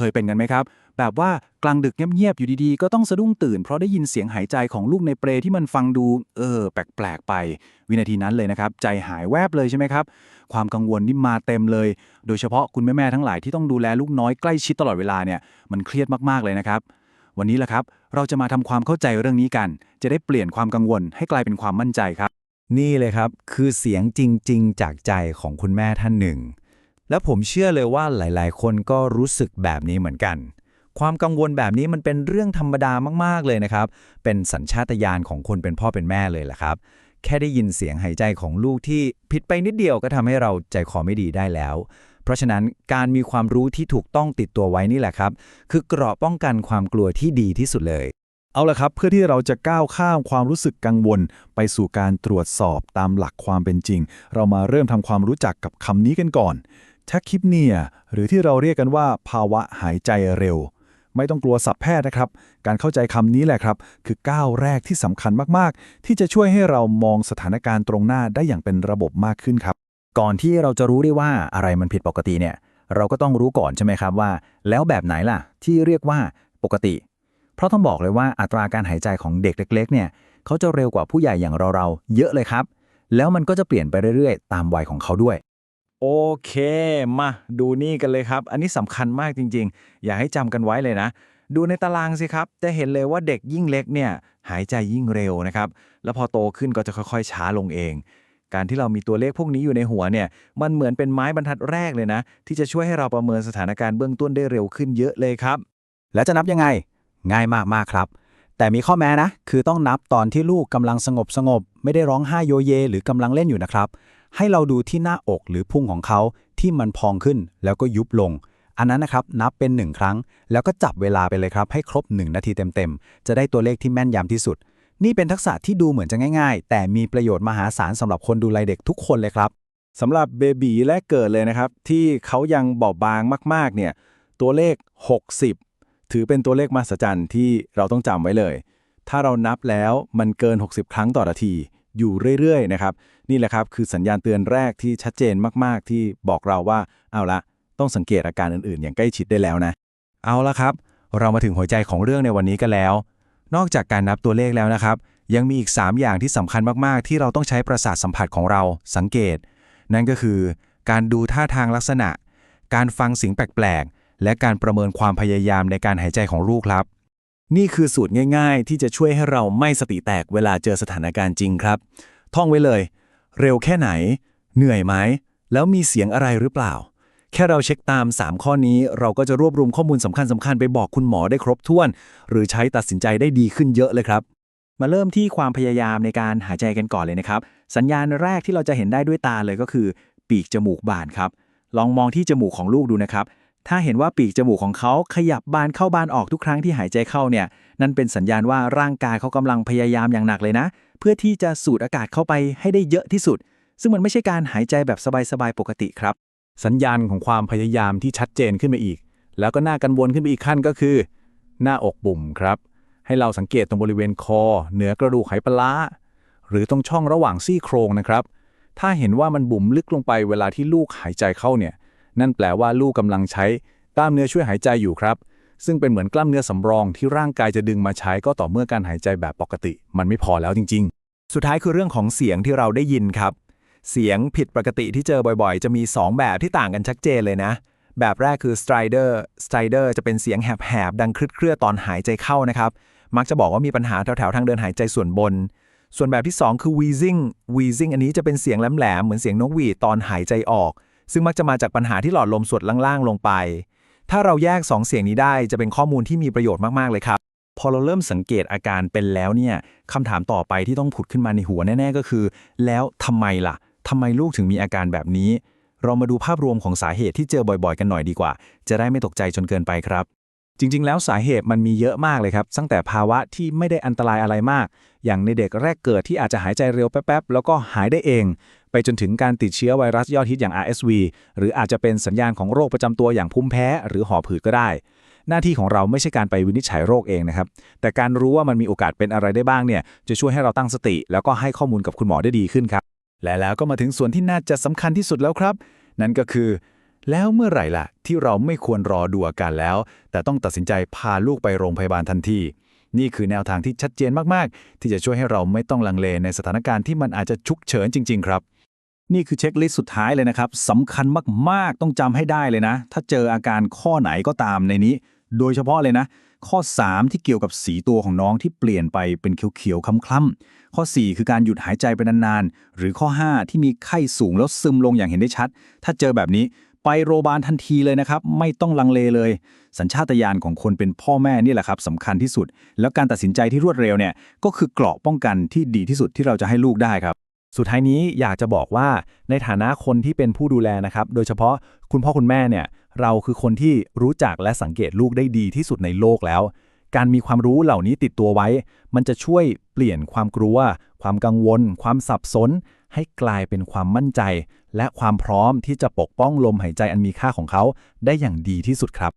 เคยเป็นกันไหมครับ แบบว่ากลางดึกเงียบๆอยู่ดีๆ ก็ต้องสะดุ้งตื่น เพราะได้ยินเสียงหายใจของลูกในเปลที่มันฟังดู เออ แปลกๆไป วินาทีนั้นเลยนะครับ ใจหายแวบเลยใช่ไหมครับ ความกังวลนี่มาเต็มเลย โดยเฉพาะคุณแม่ๆทั้งหลายที่ต้องดูแลลูกน้อยใกล้ชิดตลอดเวลาเนี่ยมันเครียดมากๆเลยนะครับวันนี้แหละครับ เราจะมาทำความเข้าใจเรื่องนี้กัน จะได้เปลี่ยนความกังวลให้กลายเป็นความมั่นใจครับ นี่เลยครับ คือเสียงจริง ๆ จากใจของคุณแม่ท่านหนึ่ง และผมเชื่อเลยว่าหลาย ๆ คนก็รู้สึกแบบนี้เหมือนกัน ความกังวลแบบนี้มันเป็นเรื่องธรรมดามาก ๆ เลยนะครับ เป็นสัญชาตญาณของคนเป็นพ่อเป็นแม่เลยแหละครับ แค่ได้ยินเสียงหายใจของลูกที่ผิดไปนิดเดียวก็ทำให้เราใจคอไม่ดีได้แล้ว เพราะฉะนั้นการมีความรู้ที่ถูกต้องติดตัวไว้นี่แหละครับ คือเกราะป้องกันความกลัวที่ดีที่สุดเลยเอาละครับเพื่อที่เราจะก้าวข้ามความรู้สึกกังวล ไปสู่การตรวจสอบตามหลักความเป็นจริง เรามาเริ่มทำความรู้จักกับคำนี้กันก่อน แทคคิปเนียหรือที่เราเรียกกันว่าภาวะหายใจเร็ว ไม่ต้องกลัวสับแพทย์นะครับ การเข้าใจคำนี้แหละครับ คือก้าวแรกที่สำคัญมากๆ ที่จะช่วยให้เรามองสถานการณ์ตรงหน้าได้อย่างเป็นระบบมากขึ้นครับ ก่อนที่เราจะรู้ได้ว่าอะไรมันผิดปกติเนี่ย เราก็ต้องรู้ก่อนใช่ไหมครับว่า แล้วแบบไหนล่ะ ที่เรียกว่าปกติ เพราะต้องบอกเลยว่าอัตราการหายใจของเด็กเล็ก ๆ เนี่ยเขาจะเร็วกว่าผู้ใหญ่อย่างเราๆเยอะเลยครับ แล้วมันก็จะเปลี่ยนไปเรื่อยๆ ตามวัยของเขาด้วย โอเค มาดูนี่กันเลยครับ อันนี้สำคัญมากจริง ๆ อยากให้จำกันไว้เลยนะ ดูในตารางสิครับ จะเห็นเลยว่าเด็กยิ่งเล็กเนี่ยหายใจยิ่งเร็วนะครับ แล้วพอโตขึ้นก็จะค่อยๆ ช้าลงเอง การที่เรามีตัวเลขพวกนี้อยู่ในหัวเนี่ย มันเหมือนเป็นไม้บรรทัดแรกเลยนะ ที่จะช่วยให้เราประเมินสถานการณ์เบื้องต้นได้เร็วขึ้นเยอะเลยครับ แล้วจะนับยังไง ง่ายมากๆครับ แต่มีข้อแม้นะ คือต้องนับตอนที่ลูกกำลังสงบสงบๆไม่ได้ร้องไห้โยเย หรือกำลังเล่นอยู่นะครับ ให้เราดูที่หน้าอกหรือพุงของเขาที่มันพองขึ้นแล้วก็ยุบลง อันนั้นนะครับนับเป็นหนึ่งครั้ง แล้วก็จับเวลาไปเลยครับ ให้ครบ 1 นาทีเต็มๆ จะได้ตัวเลขที่แม่นยำที่สุด นี่เป็นทักษะที่ดูเหมือนจะง่าย ๆ แต่มีประโยชน์มหาศาลสำหรับคนดูแลเด็กทุกคนเลยครับสำหรับเบบีแรกเกิดเลยนะครับ ที่เขายังบอบบางมากๆเนี่ยตัวเลข 60 ถือเป็นตัวเลขมหัศจรรย์ที่เราต้องจำไว้เลย ถ้าเรานับแล้วมันเกิน 60 ครั้งต่อนาที อยู่เรื่อยๆนะครับนี่แหละครับคือสัญญาณเตือนแรกที่ชัดเจนมากๆ ที่บอกเราว่าเอาละต้องสังเกตอาการอื่นๆ อย่างใกล้ชิดได้แล้วนะ เอาละครับ เรามาถึงหัวใจของเรื่องในวันนี้กันแล้ว นอกจากการนับตัวเลขแล้วนะครับ ยังมีอีก 3 อย่างที่สำคัญมากๆ ที่เราต้องใช้ประสาทสัมผัสของเราสังเกต นั่นก็คือ การดูท่าทางลักษณะ การฟังเสียงแปลกๆและการประเมินความพยายามในการหายใจของลูกครับ นี่คือสูตรง่าย ๆ ที่จะช่วยให้เราไม่สติแตกเวลาเจอสถานการณ์จริงครับ ท่องไว้เลย เร็วแค่ไหน เหนื่อยไหม แล้วมีเสียงอะไรหรือเปล่า แค่เราเช็คตาม 3 ข้อนี้ เราก็จะรวบรวมข้อมูลสำคัญสคัญๆไปบอกคุณหมอได้ครบถ้วน หรือใช้ตัดสินใจได้ดีขึ้นเยอะเลยครับมาเริ่มที่ความพยายามในการหายใจกันก่อนเลยนะครับ สัญญาณแรกที่เราจะเห็นได้ด้วยตาเลยก็คือ ปีกจมูกบานครับ ลองมองที่จมูกของลูกดูนะครับ ถ้าเห็นว่าปีกจมูกของเขาขยับบานเข้าบานออกทุกครั้งที่หายใจเข้าเนี่ย นั่นเป็นสัญญาณว่าร่างกายเขากำลังพยายามอย่างหนักเลยนะ เพื่อที่จะสูดอากาศเข้าไปให้ได้เยอะที่สุด ซึ่งมันไม่ใช่การหายใจแบบสบายๆปกติครับ สัญญาณของความพยายามที่ชัดเจนขึ้นมาอีก แล้วก็น่ากังวลขึ้นไปอีกขั้นก็คือ หน้าอกบุ่มครับ ให้เราสังเกตตรงบริเวณคอ เหนือกระดูกไหปลาร้าหรือตรงช่องระหว่างซี่โครงนะครับ ถ้าเห็นว่ามันบุ๋มลึกลงไปเวลาที่ลูกหายใจเข้าเนี่ย นั่นแปลว่าลูกกำลังใช้กล้ามเนื้อช่วยหายใจอยู่ครับ ซึ่งเป็นเหมือนกล้ามเนื้อสำรองที่ร่างกายจะดึงมาใช้ก็ต่อเมื่อการหายใจแบบปกติ มันไม่พอแล้วจริง ๆ สุดท้ายคือเรื่องของเสียงที่เราได้ยินครับ เสียงผิดปกติที่เจอบ่อยๆ จะมี 2 แบบที่ต่างกันชัดเจนเลยนะ แบบแรกคือ strider strider จะเป็นเสียงแหบๆดังเครื่อๆตอนหายใจเข้านะครับมักจะบอกว่ามีปัญหาแถวๆทางเดินหายใจส่วนบน ส่วนแบบที่ 2 คือ wheezing wheezing อันนี้จะเป็นเสียงแหลมๆเหมือนเสียงนกหวีดตอนหายใจออก ซึ่งมักจะมาจากปัญหาที่หลอดลมส่วนล่างๆลงไป ถ้าเราแยก 2 เสียงนี้ได้จะเป็นข้อมูลที่มีประโยชน์มากๆเลยครับ พอเราเริ่มสังเกตอาการเป็นแล้วเนี่ยคำถามต่อไปที่ต้องผุดขึ้นมาในหัวแน่ๆก็คือ แล้วทำไมล่ะทำไมลูกถึงมีอาการแบบนี้ เรามาดูภาพรวมของสาเหตุที่เจอบ่อยๆ กันหน่อยดีกว่า จะได้ไม่ตกใจจนเกินไปครับจริง ๆ แล้วสาเหตุมันมีเยอะมากเลยครับ ตั้งแต่ภาวะที่ไม่ได้อันตรายอะไรมาก อย่างในเด็กแรกเกิดที่อาจจะหายใจเร็วแป๊บๆ แล้วก็หายได้เอง ไปจนถึงการติดเชื้อไวรัสยอดฮิตอย่าง RSV หรืออาจจะเป็นสัญญาณของโรคประจำตัวอย่างภูมิแพ้ หรือหอบหืดก็ได้ หน้าที่ของเราไม่ใช่การไปวินิจฉัยโรคเองนะครับ แต่การรู้ว่ามันมีโอกาสเป็นอะไรได้บ้างเนี่ยจะช่วยให้เราตั้งสติ แล้วก็ให้ข้อมูลกับคุณหมอได้ดีขึ้นครับ และแล้วก็มาถึงส่วนที่น่าจะสำคัญที่สุดแล้วครับ นั่นก็คือ แล้วเมื่อไหร่ล่ะ ที่เราไม่ควรรอดูอาการแล้ว แต่ต้องตัดสินใจพาลูกไปโรงพยาบาลทันทีนี่คือแนวทางที่ชัดเจนมาก ๆ ที่จะช่วยให้เราไม่ต้องลังเลในสถานการณ์ที่มันอาจจะฉุกเฉินจริง ๆ ครับ นี่คือเช็คลิสต์สุดท้ายเลยนะครับสำคัญมากๆต้องจำให้ได้เลยนะ ถ้าเจออาการข้อไหนก็ตามในนี้ โดยเฉพาะเลยนะ ข้อ 3 ที่เกี่ยวกับสีตัวของน้องที่เปลี่ยนไปเป็นเขียวๆคล้ำๆข้อ 4 คือการหยุดหายใจไปนานๆ หรือข้อ 5 ที่มีไข้สูงแล้วซึมลงอย่างเห็นได้ชัด ถ้าเจอแบบนี้ไปโรงพยาบาลทันทีเลยนะครับ ไม่ต้องลังเลเลย สัญชาตญาณของคนเป็นพ่อแม่นี่แหละครับสำคัญที่สุด แล้วการตัดสินใจที่รวดเร็วเนี่ยก็คือเกราะป้องกันที่ดีที่สุดที่เราจะให้ลูกได้ครับ สุดท้ายนี้อยากจะบอกว่าในฐานะคนที่เป็นผู้ดูแลนะครับ โดยเฉพาะคุณพ่อคุณแม่เนี่ย เราคือคนที่รู้จักและสังเกตลูกได้ดีที่สุดในโลกแล้ว การมีความรู้เหล่านี้ติดตัวไว้ มันจะช่วยเปลี่ยนความกลัว ความกังวล ความสับสน ให้กลายเป็นความมั่นใจ และความพร้อมที่จะปกป้องลมหายใจอันมีค่าของเขาได้อย่างดีที่สุดครับ